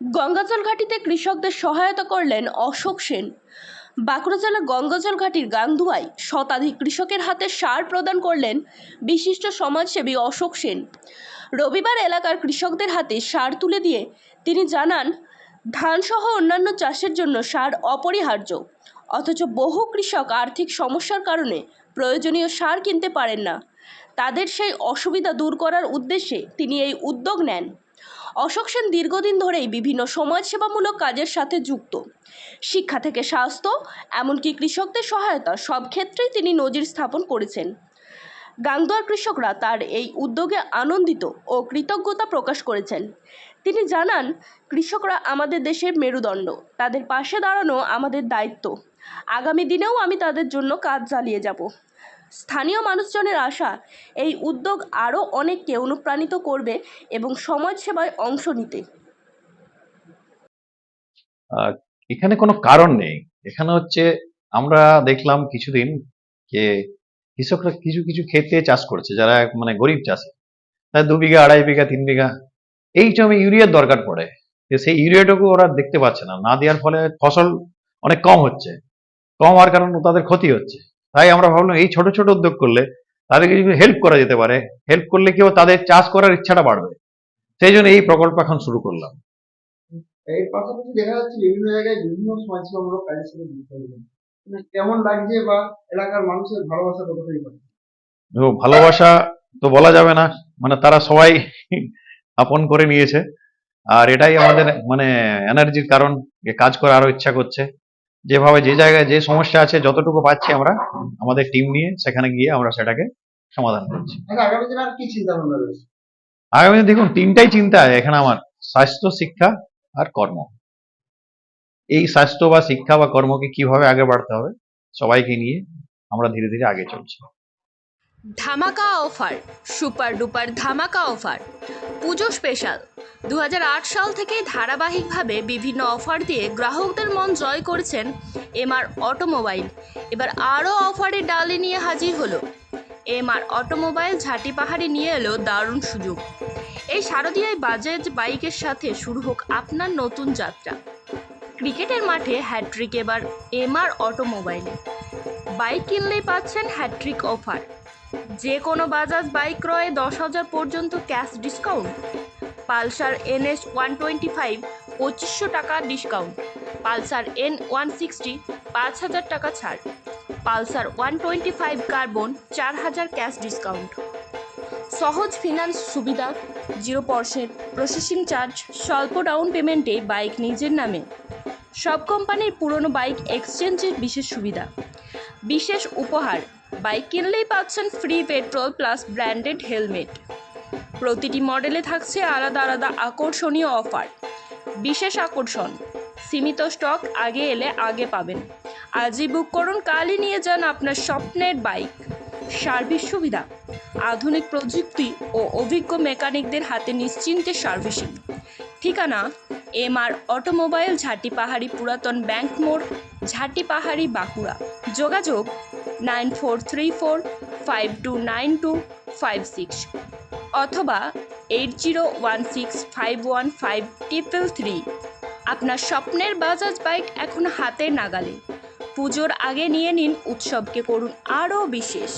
গঙ্গাজল ঘাটিতে কৃষকদের সহায়তা করলেন অশোক সেন। বাঁকুড়া জেলার গঙ্গাজল ঘাটির গাংধুয়ায় শতাধিক কৃষকের হাতে সার প্রদান করলেন বিশিষ্ট সমাজসেবী অশোক সেন। রবিবার এলাকার কৃষকদের হাতে সার তুলে দিয়ে তিনি জানান, ধানসহ অন্যান্য চাষের জন্য সার অপরিহার্য, অথচ বহু কৃষক আর্থিক সমস্যার কারণে প্রয়োজনীয় সার কিনতে পারেন না। তাদের সেই অসুবিধা দূর করার উদ্দেশ্যে তিনি এই উদ্যোগ নেন। অশোক সেন দীর্ঘদিন ধরেই বিভিন্ন সমাজসেবামূলক কাজের সাথে যুক্ত। শিক্ষা থেকে স্বাস্থ্য, এমনকি কৃষকদের সহায়তা সব ক্ষেত্রেই তিনি নজির স্থাপন করেছেন। গাংদুয়ার কৃষকরা তার এই উদ্যোগে আনন্দিত ও কৃতজ্ঞতা প্রকাশ করেছেন। তিনি জানান, কৃষকরা আমাদের দেশের মেরুদণ্ড। তাদের পাশে দাঁড়ানো আমাদের দায়িত্ব। আগামী দিনেও আমি তাদের জন্য কাজ চালিয়ে যাব। স্থানীয় মানুষজনের আশা, এই উদ্যোগ আরও অনেককে অনুপ্রাণিত করবে এবং সমাজ সেবায় অংশ নিতে। এখানে কোনো কারণ নেই। এখানে হচ্ছে আমরা দেখলাম কিছুদিন যে কৃষকরা কিছু কিছু ক্ষেত্রে চাষ করছে, যারা মানে গরিব চাষে। তাই দু বিঘা, আড়াই বিঘা, তিন বিঘা। এই জমি ইউরিয়ার দরকার পড়ে। যে সেই ইউরিয়াটুকু ওরা দেখতে পাচ্ছে না। না দেওয়ার ফলে ফসল অনেক কম হচ্ছে। কম হওয়ার কারণে তাদের ক্ষতি হচ্ছে। তাই আমরা ভাবলাম এই ছোট ছোট উদ্যোগ করলে তাদেরকে যদি হেল্প করা যেতে পারে হেল্প করলে কেউ তাদের চাষ করার ইচ্ছাটা বাড়বে? সেই জন্য এই প্রকল্প এখন শুরু করলাম। এর পাশাপাশি দেখা যাচ্ছে বিভিন্ন জায়গায় বিভিন্ন সমাজসেবামূলক কাজের সাথে যুক্ত হয়েছেন মানে কেমন লাগছে বা এলাকার মানুষের ভালোবাসা কতটাই পাচ্ছে ভালোবাসা তো বলা যাবে না মানে তারা সবাই আপন করে নিয়েছে। আর এটাই আমাদের মানে এনার্জির কারণ যে কাজ করার আরও ইচ্ছা করছে। যেভাবে যে জায়গায় যে সমস্যা আছে যতটুকু পাচ্ছি আমরা আমাদের টিম নিয়ে সেখানে গিয়ে আমরা সেটাকে সমাধান করছি। আচ্ছা আগামী দিনে আগামী দেখুন তিনটাই চিন্তা এখানে আমার স্বাস্থ্য শিক্ষা আর কর্ম। এই স্বাস্থ্য বা শিক্ষা বা কর্মকে কীভাবে আগে বাড়তে হবে সবাইকে নিয়ে আমরা ধীরে ধীরে আগে চলছি। ধামাকা অফার সুপার ডুপার ধামাকা অফার পুজো স্পেশাল দু হাজার আট সাল থেকে ধারাবাহিকভাবে বিভিন্ন অফার দিয়ে গ্রাহকদের মন জয় করেছেন এমআর অটোমোবাইল। এবার আরও অফারের ডালে নিয়ে হাজির হলো। এমআর অটোমোবাইল ঝাঁটি পাহাড়ি নিয়ে এলো দারুণ সুযোগ। এই শারদীয়ায় বাজাজ বাইকের সাথে শুরু হোক আপনার নতুন যাত্রা। ক্রিকেটের মাঠে হ্যাট্রিক এবার এমআর অটোমোবাইলে। বাইক কিনলেই পাচ্ছেন হ্যাট্রিক অফার। যে কোনো বাজাজ বাইক ক্রয়ে দশ হাজার পর্যন্ত cash discount. Pulsar NS one twenty five পঁচিশশো টাকা discount Pulsar N one sixty পাঁচ হাজার টাকা ছাড়। Pulsar one twenty five carbon চার হাজার ক্যাশ ডিসকাউন্ট সহজ ফিনান্স সুবিধা জিরো পার্সেন্ট প্রসেসিং চার্জ স্বল্প ডাউন পেমেন্টে বাইক নিজের নামে। সব কোম্পানির পুরনো বাইক এক্সচেঞ্জের বিশেষ সুবিধা। বিশেষ উপহার বাইক কিনলেই পাচ্ছেন free petrol plus branded helmet প্রতিটি মডেলে থাকছে আলাদা আলাদা আকর্ষণীয় অফার। বিশেষ আকর্ষণ, সীমিত স্টক আগে এলে আগে পাবেন। আজই বুক করুন, কালই নিয়ে যান আপনার স্বপ্নের বাইক। সার্ভিস সুবিধা, আধুনিক প্রযুক্তি ও অভিজ্ঞ মেকানিকদের হাতে নিশ্চিন্তে সার্ভিসিং। ঠিকানা এম আর অটোমোবাইল, ঝাঁটি পাহাড়ি পুরাতন ব্যাংক মোড়, ঝাঁটি পাহাড়ি বাঁকুড়া। যোগাযোগ, nine four three four five two nine two five six অথবা eight zero one six five one five triple three আপনার স্বপ্নের বাজাজ বাইক এখন হাতে নাগালে। পুজোর আগে নিয়ে নিন উৎসবকে করুন আরও বিশেষ।